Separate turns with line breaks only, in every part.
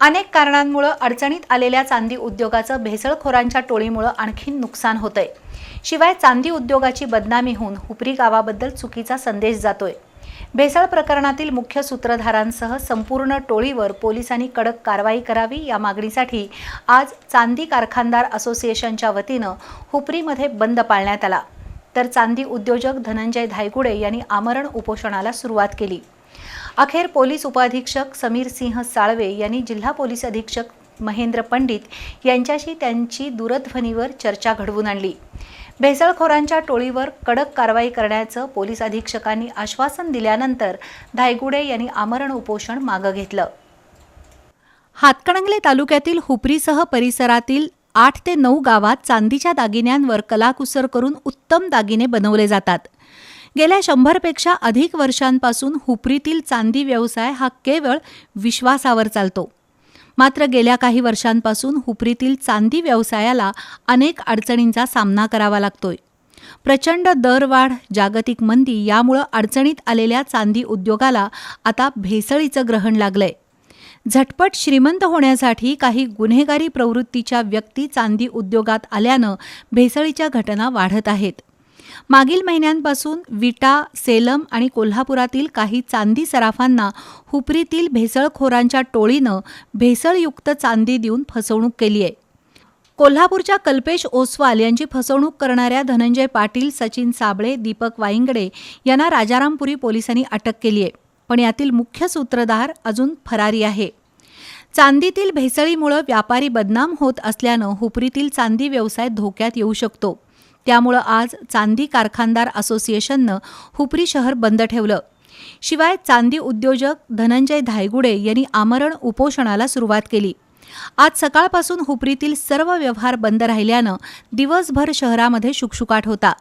अनेक कारणांमुळं अडचणीत आलेल्या चांदी उद्योगाचं भेसळखोरांच्या टोळीमुळं आणखीन नुकसान होतंय. शिवाय चांदी उद्योगाची बदनामी होऊन हुपरी गावाबद्दल चुकीचा संदेश जातोय. भेसळ प्रकरणातील मुख्य सूत्रधारांसह संपूर्ण टोळीवर पोलिसांनी कडक कारवाई करावी या मागणीसाठी आज चांदी कारखानदार असोसिएशनच्या वतीनं हुपरीमध्ये बंद पाळण्यात आला. तर चांदी उद्योजक धनंजय धायगुडे यांनी आमरण उपोषणाला सुरुवात केली. अखेर पोलीस उपाधीक्षक समीर सिंह साळवे यांनी जिल्हा पोलीस अधीक्षक महेंद्र पंडित यांच्याशी त्यांची दूरध्वनीवर चर्चा घडवून आणली. भेसळखोरांच्या टोळीवर कडक कारवाई करण्याचं पोलीस अधीक्षकांनी आश्वासन दिल्यानंतर धायगुडे यांनी आमरण उपोषण मागं घेतलं. हातकणंगले तालुक्यातील हुपरीसह परिसरातील आठ ते नऊ गावात चांदीच्या दागिन्यांवर कलाकुसर करून उत्तम दागिने बनवले जातात. गेल्या शंभरपेक्षा अधिक वर्षांपासून हुपरीतील चांदी व्यवसाय हा केवळ विश्वासावर चालतो. मात्र गेल्या काही वर्षांपासून हुपरीतील चांदी व्यवसायाला अनेक अडचणींचा सामना करावा लागतोय. प्रचंड दरवाढ जागतिक मंदी यामुळं अडचणीत आलेल्या चांदी उद्योगाला आता भेसळीचं ग्रहण लागलंय. झटपट श्रीमंत होण्यासाठी काही गुन्हेगारी प्रवृत्तीच्या व्यक्ती चांदी उद्योगात आल्यानं भेसळीच्या घटना वाढत आहेत. मागील महिन्यांपासून विटा सेलम आणि कोल्हापुरातील काही चांदी सराफांना हुपरीतील भेसळखोरांच्या टोळीनं भेसळयुक्त चांदी देऊन फसवणूक केली आहे. कोल्हापूरच्या कल्पेश ओसवाल यांची फसवणूक करणाऱ्या धनंजय पाटील सचिन साबळे दीपक वाईंगडे यांना राजारामपुरी पोलिसांनी अटक केली आहे. पण यातील मुख्य सूत्रधार अजून फरारी आहे. चांदीतील भेसळीमुळं व्यापारी बदनाम होत असल्यानं हुपरीतील चांदी व्यवसाय धोक्यात येऊ शकतो. त्यामुळं आज चांदी कारखानदार असोसिएशननं हुपरी शहर बंद ठेवलं. शिवाय चांदी उद्योजक धनंजय धायगुडे यांनी आमरण उपोषणाला सुरुवात केली. आज सकाळपासून हुपरीतील सर्व व्यवहार बंद राहिल्यानं दिवसभर शहरामध्ये शुकशुकाट होता.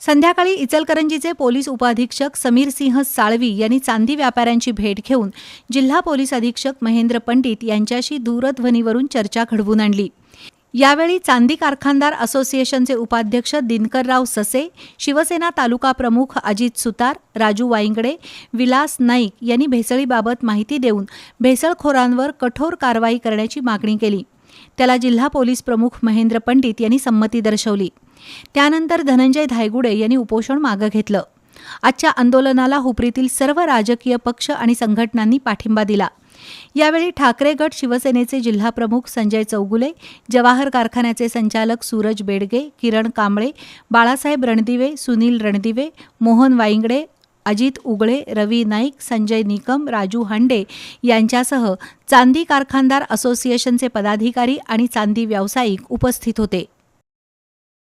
संध्याकाळी इचलकरंजीचे पोलीस उपाधीक्षक समीर सिंह साळवी यांनी चांदी व्यापाऱ्यांची भेट घेऊन जिल्हा पोलीस अधीक्षक महेंद्र पंडित यांच्याशी दूरध्वनीवरून चर्चा घडवून आणली. यावेळी चांदी कारखानदार असोसिएशनचे उपाध्यक्ष दिनकरराव ससे शिवसेना तालुका प्रमुख अजित सुतार राजू वाईंगडे विलास नाईक यांनी भेसळीबाबत माहिती देऊन भेसळखोरांवर कठोर कारवाई करण्याची मागणी केली. त्याला जिल्हा पोलीस प्रमुख महेंद्र पंडित यांनी संमती दर्शवली. त्यानंतर धनंजय धायगुडे यांनी उपोषण मागं घेतलं. आजच्या आंदोलनाला हुपरीतील सर्व राजकीय पक्ष आणि संघटनांनी पाठिंबा दिला. यावेळी ठाकरे गट शिवसेनेचे जिल्हाप्रमुख संजय चौगुले जवाहर कारखान्याचे संचालक सूरज बेडगे किरण कांबळे बाळासाहेब रणदिवे सुनील रणदिवे मोहन वाईंगडे अजित उगळे रवी नाईक संजय निकम राजू हांडे यांच्यासह चांदी कारखानदार असोसिएशनचे पदाधिकारी आणि चांदी व्यावसायिक उपस्थित होते.